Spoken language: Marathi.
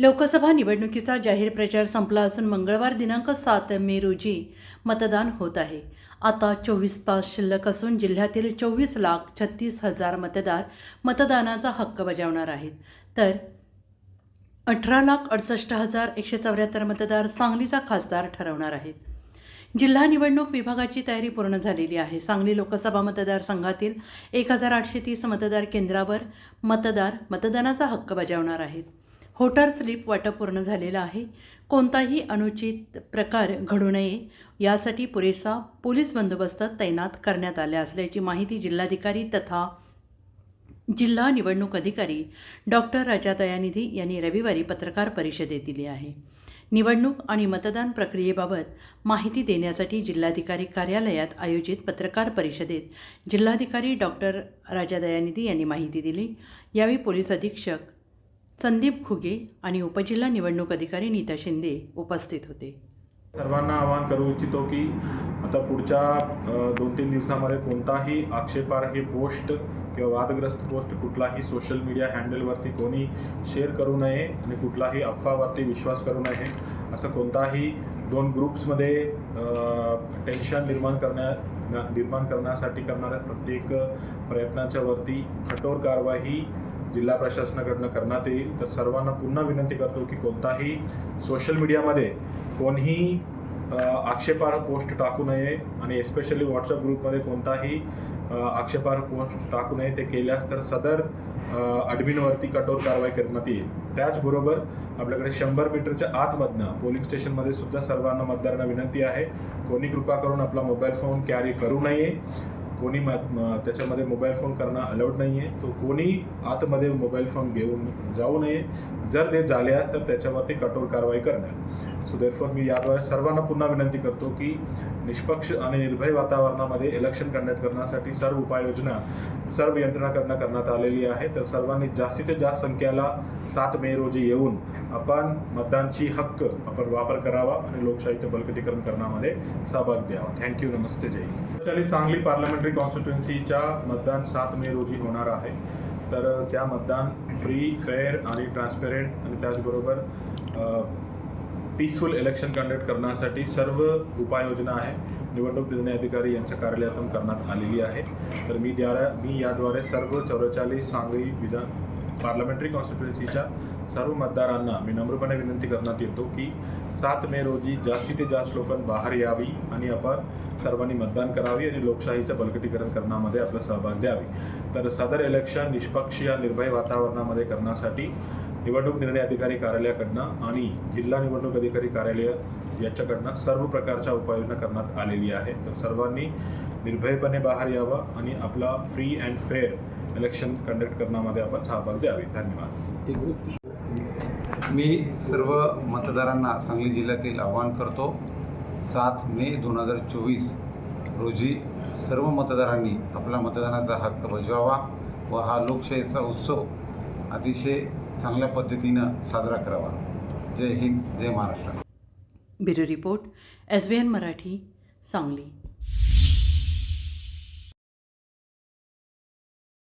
लोकसभा निवडणुकीचा जाहीर प्रचार संपला असून मंगळवार दिनांक सात मे रोजी मतदान होत आहे. आता चोवीस तास शिल्लक असून जिल्ह्यातील चोवीस लाख छत्तीस हजार मतदार मतदानाचा हक्क बजावणार आहेत. तर अठरा लाख अडुसष्ट हजार एकशे चौऱ्याहत्तर मतदार सांगलीचा खासदार ठरवणार आहेत. जिल्हा निवडणूक विभागाची तयारी पूर्ण झालेली आहे. सांगली लोकसभा मतदारसंघातील एक हजार आठशे तीस मतदार केंद्रावर मतदार मतदानाचा हक्क बजावणार आहेत. होटर स्लिप वाटप पूर्ण झालेलं आहे. कोणताही अनुचित प्रकार घडू नये. यासाठी पुरेसा पोलीस बंदोबस्त तैनात करण्यात आला असल्याची माहिती जिल्हाधिकारी तथा जिल्हा निवडणूक अधिकारी डॉक्टर राजा दयानिधी यांनी रविवारी पत्रकार परिषदेत दिली आहे. निवडणूक आणि मतदान प्रक्रियेबाबत माहिती देण्यासाठी जिल्हाधिकारी कार्यालयात आयोजित पत्रकार परिषदेत जिल्हाधिकारी डॉक्टर राजा दयानिधी यांनी माहिती दिली. यावेळी पोलीस अधीक्षक संदीप खुगे आणि उपजिल्हा निवडणूक अधिकारी नीता शिंदे उपस्थित होते. सर्वांना आवाहन करू इच्छितो की आता पुढच्या दोन तीन दिवसामध्ये कोणताही आक्षेपार्ह पोस्ट किंवा वादग्रस्त पोस्ट कुठलाही सोशल मीडिया हँडलवरती कोणी शेअर करू नये आणि कुठलाही अफवावरती विश्वास करू नये असं कोणताही दोन ग्रुप्समध्ये टेन्शन निर्माण करण्या निर्माण करण्यासाठी करणाऱ्या प्रत्येक प्रयत्नाच्या वरती कठोर कारवाई जिल्हा प्रशासनाकडनं करण्यात येईल. तर सर्वांना पुन्हा विनंती करतो की कोणताही सोशल मीडियामध्ये कोणीही आक्षेपार्ह पोस्ट टाकू नये आणि एस्पेशली व्हॉट्सअप ग्रुपमध्ये कोणताही आक्षेपार्ह पोस्ट टाकू नये. ते केल्यास तर सदर ॲडमिनवरती कठोर कारवाई करण्यात येईल. त्याचबरोबर आपल्याकडे शंभर मीटरच्या आतमधनं पोलिंग स्टेशनमध्ये सुद्धा सर्वांना मतदारांना विनंती आहे कोणी कृपा करून आपला मोबाईल फोन कॅरी करू नये. कोणी त्याच्यामध्ये मोबाईल फोन करणं अलाउड नाही आहे तो कोणी आतमध्ये मोबाईल फोन घेऊन जाऊ नये. जर ते झाल्यास तर त्याच्यावरती कठोर कारवाई करणार. सो देरफॉर मी याद्वारे सर्वांना पुन्हा विनंती करतो की निष्पक्ष आणि निर्भय वातावरणामध्ये इलेक्शन कंडक्ट करण्यासाठी सर्व उपाययोजना सर्व यंत्रणाकडनं करण्यात आलेली आहे. तर सर्वांनी जास्तीत जास्त संख्येला सात मे रोजी येऊन आपण मतदानची हक्क आपण वापर करावा आणि लोकशाहीचं बलकटीकरण करण्यामध्ये सहभाग द्यावा. थँक्यू नमस्ते. जय हिंद. सांगली पार्लमेंटरी कॉन्स्टिट्युन्सीच्या मतदान सात मे रोजी होणार आहे. तर त्या मतदान फ्री फेअर आणि ट्रान्सपेरंट आणि त्याचबरोबर पीसफुल इलेक्शन कंडक्ट करण्यासाठी सर्व उपाययोजना आहे. निवडणूक निर्णय अधिकारी यांच्या कार्यालयातून करण्यात आलेली आहे. तर मी द्वारा मी याद्वारे सर्व चौवेचाळीस सांगली विधान पार्लमेंटरी कॉन्स्टिट्युएन्सीच्या सर्व मतदारांना मी नम्रपणे विनंती करण्यात येतो की सात मे रोजी जास्तीत जास्त लोकांना बाहेर यावी आणि आपण सर्वांनी मतदान करावी आणि लोकशाहीचं बळकटीकरण करण्यामध्ये आपला सहभाग द्यावी. तर सदर इलेक्शन निष्पक्ष या निर्भय वातावरणामध्ये करण्यासाठी निवडणूक निर्णय अधिकारी कार्यालयाकडनं आणि जिल्हा निवडणूक अधिकारी कार्यालय याच्याकडनं सर्व प्रकारच्या उपाययोजना करण्यात आलेली आहे. तर सर्वांनी निर्भयपणे बाहेर यावं आणि आपला free and fair election conduct करण्यामध्ये आपण सहभाग द्यावे. धन्यवाद. मी सर्व मतदारांना सांगली जिल्ह्यातील आवाहन करतो सात मे दोन हजार चोवीस रोजी सर्व मतदारांनी आपला मतदानाचा हक्क बजवावा व हा लोकशाहीचा उत्सव अतिशय चांगल्या पद्धतीनं साजरा करावा. जय हिंद जय Maharashtra. Bureau report S B N Marathi Sangli.